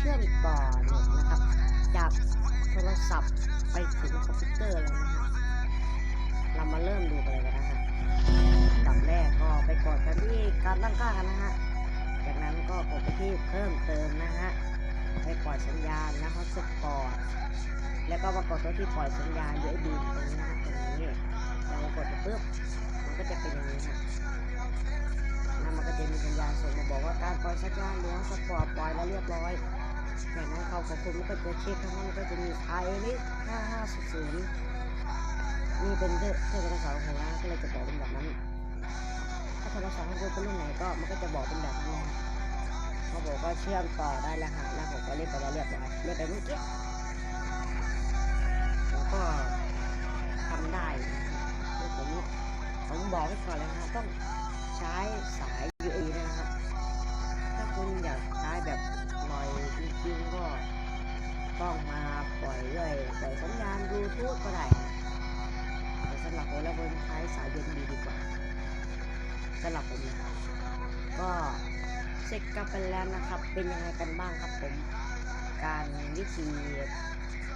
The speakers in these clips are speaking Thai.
เชื่อมต่อเน็ตนะครับ จากโทรศัพท์ไปถึงคอมพิวเตอร์เลยนะฮะเรามาเริ่มดูกันเลยกันนะฮะอันดับแรกก็ไปกดกันที่การตั้งค่ากันนะฮะ จากนั้นก็กดไปที่เพิ่มเติมนะฮะ ไปปล่อยสัญญาณนะครับสปอร์ตแล้วก็มากดตัวที่ปล่อยสัญญาณ USB ตรงนี้นะฮะตรงนี้แล้วมากดไปปุ๊บมันก็จะเป็นอย่างนี้ฮะแล้วมันก็จะมีสัญญาณส่งมาบอกว่าการปล่อยสัญญาณหลวงสปอร์ตปล่อยแล้วเรียบร้อย จากนั้นเขาของคุณมันก็จะเช็คข้างล่างก็จะมีไอริส5500นี่เป็นเทเทอร์โทรศัพท์ของเราก็เลยจะบอกเป็นแบบนั้น ถ้าโทรศัพท์ของคุณเป็นรุ่นไหนก็มันก็จะบอกเป็นแบบนั้นนะฮะเขาบอกว่าเชื่อมต่อได้แล้วฮะแล้วผมก็เรียกไปแล้วเรียบร้อยเรียกไปเมื่อกี้แล้วก็ทำได้ผมผมบอกไว้ก่อนเลยนะต้องใช้สาย ต้องมาปล่อยด้วยปล่อยสัญญาณบลูทูธก็ได้แต่สำหรับผมแล้วผมใช้สาย USB ดีดีกว่าสำหรับผมนะครับก็เสร็จกันไปแล้วนะครับ เป็นยังไงกันบ้างครับผม การวิธี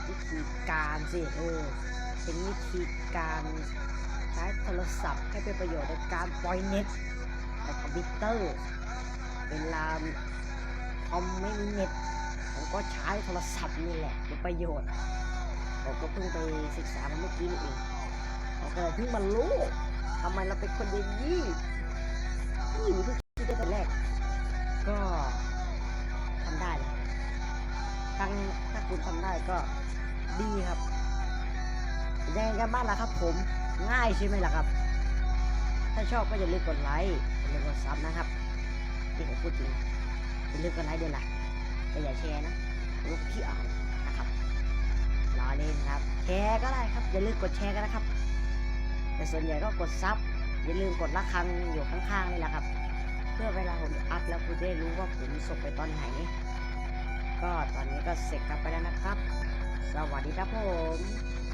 วิธีการสิเออเป็นวิธีการใช้โทรศัพท์ให้เป็นประโยชน์ในการปล่อยเน็ตคอมพิวเตอร์เวลาคอมไม่มีเน็ต ผมก็ใช้โทรศัพท์นี่แหละเป็นประโยชน์ผมก็เพิ่งไปศึกษามาเมื่อกี้นี่เองผมก็เลยเพิ่งมารู้ทำไมเราเป็นคนอย่างนี้นี่เพิ่งคิดได้แต่แรก ก็ทำได้เลยทั้งถ้าคุณทำได้ก็ดีครับยังไงกันบ้างล่ะครับผมง่ายใช่ไหมล่ะครับ ถ้าชอบก็อย่าลืมกดไลค์อย่าลืมกดซับนะครับที่ผมพูดจริงอย่าลืมกดไลค์ด้วยล่ะ แต่อย่าแชร์นะลูกพี่เอานะครับรอเล่นครับ แชร์ก็ได้ครับอย่าลืมกดแชร์กันนะครับ แต่ส่วนใหญ่ก็กดซับอย่าลืมกดละครังอยู่ข้างๆนี่แหละครับ เพื่อเวลาผมอัพแล้วคุณได้รู้ว่าผมส่งไปตอนไหน ก็ตอนนี้ก็เสร็จกันไปแล้วนะครับ สวัสดีครับผม